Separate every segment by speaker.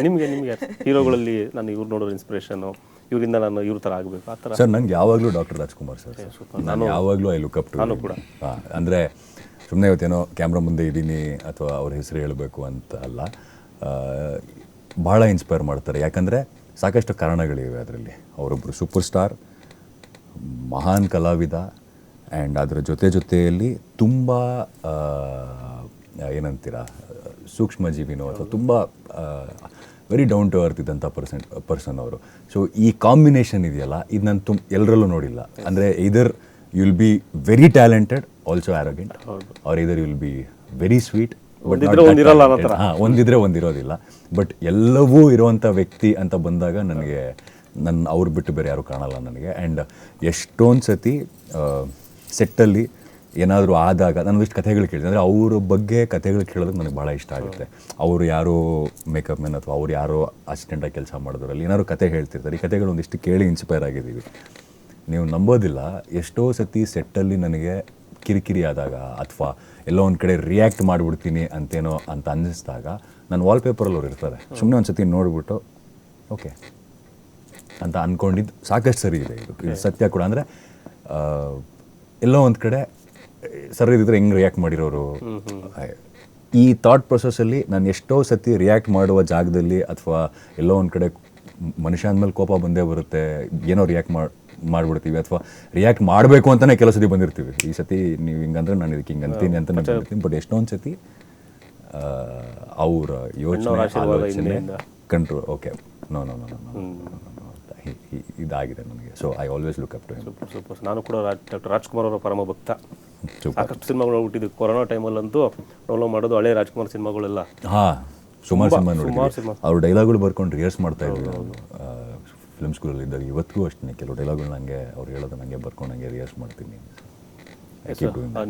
Speaker 1: ನಿಮಗೆ ನಿಮಗೆ ಹೀರೋಗಳಲ್ಲಿ ನಾನು ಇವ್ರು ನೋಡೋರು ಇನ್ಸ್ಪಿರೇಷನ್ ಇವರಿಂದ ನಾನು ಇವ್ರ ಥರ ಆಗಬೇಕು ಆ ಥರ
Speaker 2: ಸರ್ ನಂಗೆ ಯಾವಾಗಲೂ ಡಾಕ್ಟರ್ ರಾಜ್ಕುಮಾರ್ ಸರ್. ನಾನು ಯಾವಾಗಲೂ ಐ ಲುಕ್ ಅಪ್ ಟು
Speaker 1: ನಾನು ಕೂಡ.
Speaker 2: ಅಂದರೆ ಸುಮ್ಮನೆ ಇವತ್ತೇನೋ ಕ್ಯಾಮ್ರಾ ಮುಂದೆ ಇದ್ದೀನಿ ಅಥವಾ ಅವ್ರ ಹೆಸರು ಹೇಳಬೇಕು ಅಂತ ಅಲ್ಲ. ಭಾಳ ಇನ್ಸ್ಪೈರ್ ಮಾಡ್ತಾರೆ. ಯಾಕಂದರೆ ಸಾಕಷ್ಟು ಕಾರಣಗಳಿವೆ ಅದರಲ್ಲಿ. ಅವರೊಬ್ಬರು ಸೂಪರ್ ಸ್ಟಾರ್ ಮಹಾನ್ ಕಲಾವಿದ ಆ್ಯಂಡ್ ಅದರ ಜೊತೆ ಜೊತೆಯಲ್ಲಿ ತುಂಬ ಏನಂತೀರ ಸೂಕ್ಷ್ಮ ಜೀವಿನೋ ಅಥವಾ ತುಂಬ ವೆರಿ ಡೌನ್ ಟು ಅರ್ತ್ ಇದ್ದಂಥ ಪರ್ಸನ್ ಪರ್ಸನ್ ಅವರು. ಸೊ ಈ ಕಾಂಬಿನೇಷನ್ ಇದೆಯಲ್ಲ ಇದು ನಾನು ತುಂಬ ಎಲ್ಲರಲ್ಲೂ ನೋಡಿಲ್ಲ. ಅಂದರೆ either will be very talented also arrogant or either will be very sweet
Speaker 1: ಅನ್ನೋ
Speaker 2: ಹಾಂ ಒಂದಿದ್ರೆ ಒಂದಿರೋದಿಲ್ಲ. ಬಟ್ ಎಲ್ಲವೂ ಇರುವಂಥ ವ್ಯಕ್ತಿ ಅಂತ ಬಂದಾಗ ನನಗೆ ನನ್ನ ಅವ್ರು ಬಿಟ್ಟು ಬೇರೆ ಯಾರು ಕಾಣಲ್ಲ ನನಗೆ. ಆ್ಯಂಡ್ ಎಷ್ಟೊಂದು ಸತಿ ಸೆಟ್ಟಲ್ಲಿ ಏನಾದರೂ ಆದಾಗ ನಾನು ಇಷ್ಟು ಕಥೆಗಳು ಕೇಳಿದೆ. ಅಂದರೆ ಅವ್ರ ಬಗ್ಗೆ ಕಥೆಗಳು ಕೇಳೋದಕ್ಕೆ ನನಗೆ ಭಾಳ ಇಷ್ಟ ಆಗುತ್ತೆ. ಅವರು ಯಾರೋ ಮೇಕಪ್ ಮ್ಯಾನ್ ಅಥವಾ ಅವ್ರು ಯಾರೋ ಅಸಿಸ್ಟೆಂಟಾಗಿ ಕೆಲಸ ಮಾಡಿದ್ರಲ್ಲಿ ಏನಾದ್ರು ಕತೆ ಹೇಳ್ತಿರ್ತಾರೆ. ಈ ಕಥೆಗಳು ಒಂದಿಷ್ಟು ಕೇಳಿ ಇನ್ಸ್ಪೈರ್ ಆಗಿದ್ದೀವಿ. ನೀವು ನಂಬೋದಿಲ್ಲ. ಎಷ್ಟೋ ಸತಿ ಸೆಟ್ಟಲ್ಲಿ ನನಗೆ ಕಿರಿಕಿರಿ ಆದಾಗ ಅಥವಾ ಎಲ್ಲೋ ಒಂದು ಕಡೆ ರಿಯಾಕ್ಟ್ ಮಾಡಿಬಿಡ್ತೀನಿ ಅಂತೇನೋ ಅಂತ ಅನ್ನಿಸ್ದಾಗ ನಾನು ವಾಲ್ಪೇಪರಲ್ಲಿ ಅವ್ರು ಇರ್ತಾರೆ. ಸುಮ್ಮನೆ ಒಂದು ಸತಿ ನೋಡಿಬಿಟ್ಟು, ಓಕೆ. ಅಂತ ಅಂದ್ಕೊಂಡಿದ್ದು ಸಾಕಷ್ಟು ಸರಿ ಇದೆ ಇದು. ಇದು ಸತ್ಯ ಕೂಡ. ಅಂದರೆ ಎಲ್ಲೋ ಒಂದು ಕಡೆ ಸರಿ ಇದ್ರೆ ಹೆಂಗೆ ರಿಯಾಕ್ಟ್ ಮಾಡಿರೋರು? ಈ ಥಾಟ್ ಪ್ರೊಸೆಸ್ಸಲ್ಲಿ ನಾನು ಎಷ್ಟೋ ಸತಿ ರಿಯಾಕ್ಟ್ ಮಾಡುವ ಜಾಗದಲ್ಲಿ ಅಥವಾ ಎಲ್ಲೋ ಒಂದು ಕಡೆ ಮನುಷ್ಯ ಅಂದಮೇಲೆ ಕೋಪ ಬಂದೇ ಬರುತ್ತೆ ಏನೋ ರಿಯಾಕ್ಟ್ ಮಾಡಿ ಮಾಡಿಬಿಡ್ತೀವಿ ಅಥವಾ ರಿಯಾಕ್ಟ್ ಮಾಡಬೇಕು ಅಂತಲೇ ಕೆಲವು ಸತಿ ಬಂದಿರ್ತೀವಿ. ಈ ಸತಿ ನೀವು ಹಿಂಗಂದ್ರೆ ನಾನು ಇದಕ್ಕೆ ಹಿಂಗೆ ಅಂತೀನಿ ಅಂತ ನಾನು ಹೇಳ್ತೀನಿ ಬಟ್ ಎಷ್ಟೊಂದು ಸತಿ ಅವರ ಯೋಚನೆ ಆಲೋಚನೆ control okay no no no no ಇದಾಗಿದೆ ನನಗೆ. So I always look up to
Speaker 1: super super ನಾನು ಕೂಡ ಡಾಕ್ಟರ್ ರಾಜ್ಕುಮಾರ್ ಅವರ ಪರಮ ಭಕ್ತ ಸಾಕಷ್ಟು ಸಿನಿಮಾಗಳು ನೋಡ್ಬಿಟ್ಟಿದ್ವಿ ಕೊರೋನಾ ಟೈಮಲ್ಲಂತೂ ಡೌನ್ಲೋಡ್ ಮಾಡೋದು ಹಳೆ ರಾಜ್ಕುಮಾರ್ ಸಿನಿಮಾಗಳೆಲ್ಲ.
Speaker 2: ಹಾಂ ಸುಮಾರು ಸಿನಿಮಾ ನೋಡಿ
Speaker 1: ಸಿನಿಮಾ.
Speaker 2: ಅವ್ರ ಡೈಲಾಗ್ಗಳು ಬರ್ಕೊಂಡು ರಿಹರ್ಸ್ ಮಾಡ್ತಾ ಇದ್ರು. ಫಿಲ್ಮ್ ಸ್ಕೂಲಲ್ಲಿ ಇದ್ದಾಗ ಇವತ್ತಿಗೂ ಅಷ್ಟೇ ಕೆಲವು ಡೈಲಾಗ್ಗಳು ನನಗೆ ಅವ್ರು ಹೇಳೋದು ನನಗೆ ಬರ್ಕೊಂಡು ಹಂಗೆ ರಿಹರ್ಸ್ ಮಾಡ್ತೀನಿ.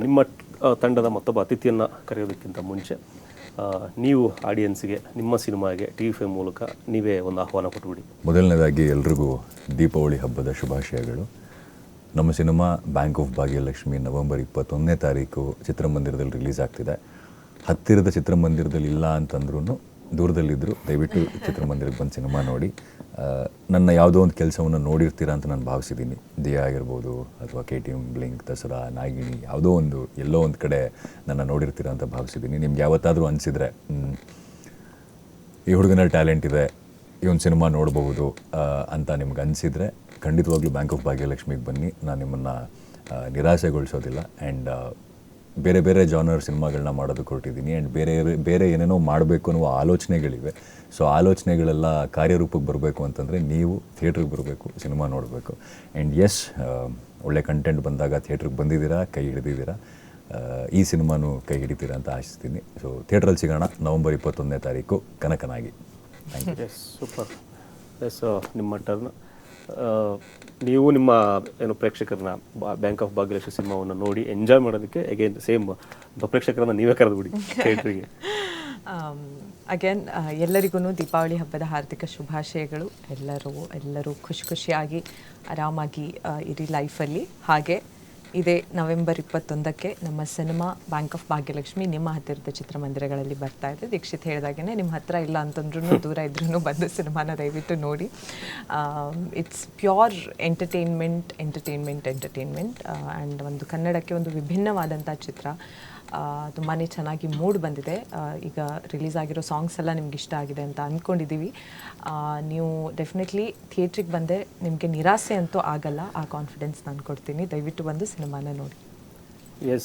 Speaker 1: ನಿಮ್ಮ ತಂಡದ ಮತ್ತೊಬ್ಬ ಅತಿಥಿಯನ್ನು ಕರೆಯೋದಕ್ಕಿಂತ ಮುಂಚೆ ನೀವು ಆಡಿಯನ್ಸ್ಗೆ ನಿಮ್ಮ ಸಿನಿಮಾಗೆ ಟಿ ವಿ ಮೂಲಕ ನೀವೇ ಒಂದು ಆಹ್ವಾನ ಕೊಟ್ಟುಬಿಡಿ
Speaker 2: ಮೊದಲನೇದಾಗಿ ಎಲ್ರಿಗೂ ದೀಪಾವಳಿ ಹಬ್ಬದ ಶುಭಾಶಯಗಳು. ನಮ್ಮ cinema bank of Bhagyalakshmi November ಇಪ್ಪತ್ತೊಂದನೇ ತಾರೀಕು ಚಿತ್ರಮಂದಿರದಲ್ಲಿ ರಿಲೀಸ್ ಆಗ್ತಿದೆ. ಹತ್ತಿರದ ಚಿತ್ರಮಂದಿರದಲ್ಲಿ ಇಲ್ಲ ಅಂತಂದ್ರೂ ದೂರದಲ್ಲಿದ್ದರು ದಯವಿಟ್ಟು ಚಿತ್ರಮಂದಿರಕ್ಕೆ ಬಂದು ಸಿನಿಮಾ ನೋಡಿ. ನನ್ನ ಯಾವುದೋ ಒಂದು ಕೆಲಸವನ್ನು ನೋಡಿರ್ತೀರಾ ಅಂತ ನಾನು ಭಾವಿಸಿದ್ದೀನಿ. ದೇಹ ಆಗಿರ್ಬೋದು ಅಥವಾ K T M blink, Dasara, Nagini, ಯಾವುದೋ ಒಂದು, ಎಲ್ಲೋ ಒಂದು ಕಡೆ ನನ್ನ ನೋಡಿರ್ತೀರಾ ಅಂತ ಭಾವಿಸಿದ್ದೀನಿ. ನಿಮ್ಗೆ ಯಾವತ್ತಾದರೂ ಅನಿಸಿದರೆ ಈ ಹುಡುಗನಲ್ಲಿ ಟ್ಯಾಲೆಂಟ್ ಇದೆ ಈ ಒಂದು ಸಿನಿಮಾ ನೋಡಬಹುದು ಅಂತ ನಿಮ್ಗೆ ಅನಿಸಿದರೆ ಖಂಡಿತವಾಗ್ಲೂ ಬ್ಯಾಂಕ್ ಆಫ್ ಭಾಗ್ಯಲಕ್ಷ್ಮಿಗೆ ಬನ್ನಿ. ನಾನು ನಿಮ್ಮನ್ನು ನಿರಾಸೆಗೊಳಿಸೋದಿಲ್ಲ ಆ್ಯಂಡ್ ಬೇರೆ ಬೇರೆ ಜಾನರ್ ಸಿನಿಮಾಗಳನ್ನ ಮಾಡೋದಕ್ಕೆ ಹೊರಟಿದ್ದೀನಿ. ಆ್ಯಂಡ್ ಬೇರೆ ಬೇರೆ ಏನೇನೋ ಮಾಡಬೇಕು ಅನ್ನುವ ಆಲೋಚನೆಗಳಿವೆ. ಸೊ ಆಲೋಚನೆಗಳೆಲ್ಲ ಕಾರ್ಯರೂಪಕ್ಕೆ ಬರಬೇಕು ಅಂತಂದರೆ ನೀವು ಥಿಯೇಟ್ರಿಗೆ ಬರಬೇಕು, ಸಿನಿಮಾ ನೋಡಬೇಕು. ಆ್ಯಂಡ್ ಎಸ್ ಒಳ್ಳೆ ಕಂಟೆಂಟ್ ಬಂದಾಗ ಥಿಯೇಟ್ರಿಗೆ ಬಂದಿದ್ದೀರಾ, ಕೈ ಹಿಡಿದಿದ್ದೀರಾ ಈ ಸಿನಿಮಾನೂ ಕೈ ಹಿಡಿತೀರಾ ಅಂತ ಆಶಿಸ್ತೀನಿ. ಸೊ ಥಿಯೇಟ್ರಲ್ಲಿ ಸಿಗೋಣ. ನವಂಬರ್ ಇಪ್ಪತ್ತೊಂದನೇ ತಾರೀಕು ಕನಕನಾಗಿ. Thank you
Speaker 1: yes super yes ನಿಮ್ಮ ಟರ್ನ್ ನೀವು ನಿಮ್ಮ ಏನು ಪ್ರೇಕ್ಷಕರನ್ನ ಬ್ಯಾಂಕ್ ಆಫ್ ಭಾಗ್ಯಲಕ್ಷ್ಮಿ ಸಿನಿಮಾವನ್ನು ನೋಡಿ ಎಂಜಾಯ್ ಮಾಡೋದಕ್ಕೆ ಅಗೇನ್ ಸೇಮ್ ಪ್ರೇಕ್ಷಕರನ್ನ ನೀವೇ ಕರೆದು ಬಿಡಿ ಥಿಯೇಟ್ರಿಗೆ
Speaker 3: ಅಗೇನ್ ಎಲ್ಲರಿಗೂ ದೀಪಾವಳಿ ಹಬ್ಬದ ಹಾರ್ದಿಕ ಶುಭಾಶಯಗಳು. ಎಲ್ಲರೂ ಎಲ್ಲರೂ ಖುಷಿ ಖುಷಿಯಾಗಿ ಆರಾಮಾಗಿ ಇಡೀ ಇರಿ ಲೈಫಲ್ಲಿ ಹಾಗೆ ಇದೇ ನವೆಂಬರ್ ಇಪ್ಪತ್ತೊಂದಕ್ಕೆ ನಮ್ಮ ಸಿನಿಮಾ ಬ್ಯಾಂಕ್ ಆಫ್ ಭಾಗ್ಯಲಕ್ಷ್ಮಿ ನಿಮ್ಮ ಹತ್ತಿರದ ಚಿತ್ರಮಂದಿರಗಳಲ್ಲಿ ಬರ್ತಾ ಇದೆ. ದೀಕ್ಷಿತ್ ಹೇಳಿದಾಗೆ ನಿಮ್ಮ ಹತ್ರ ಇಲ್ಲ ಅಂತಂದ್ರೂ ದೂರ ಇದ್ರೂ ಬಂದು ಸಿನಿಮಾನ ದಯವಿಟ್ಟು ನೋಡಿ. It's pure entertainment entertainment entertainment and ಒಂದು ಕನ್ನಡಕ್ಕೆ ಒಂದು ವಿಭಿನ್ನವಾದಂಥ ಚಿತ್ರ. ತುಂಬಾ ಚೆನ್ನಾಗಿ ಮೂಡ್ ಬಂದಿದೆ. ಈಗ ರಿಲೀಸ್ ಆಗಿರೋ ಸಾಂಗ್ಸ್ ಎಲ್ಲ ನಿಮ್ಗೆ ಇಷ್ಟ ಆಗಿದೆ ಅಂತ ಅಂದ್ಕೊಂಡಿದ್ದೀವಿ ನೀವು ಡೆಫಿನೆಟ್ಲಿ ಥಿಯೇಟ್ರಿಗೆ ಬಂದರೆ ನಿಮಗೆ ನಿರಾಸೆ ಅಂತೂ ಆಗಲ್ಲ. ಆ ಕಾನ್ಫಿಡೆನ್ಸ್ ನಾನು ಕೊಡ್ತೀನಿ. ದಯವಿಟ್ಟು ಬಂದು ಸಿನಿಮಾನ ನೋಡಿ.
Speaker 1: ಎಸ್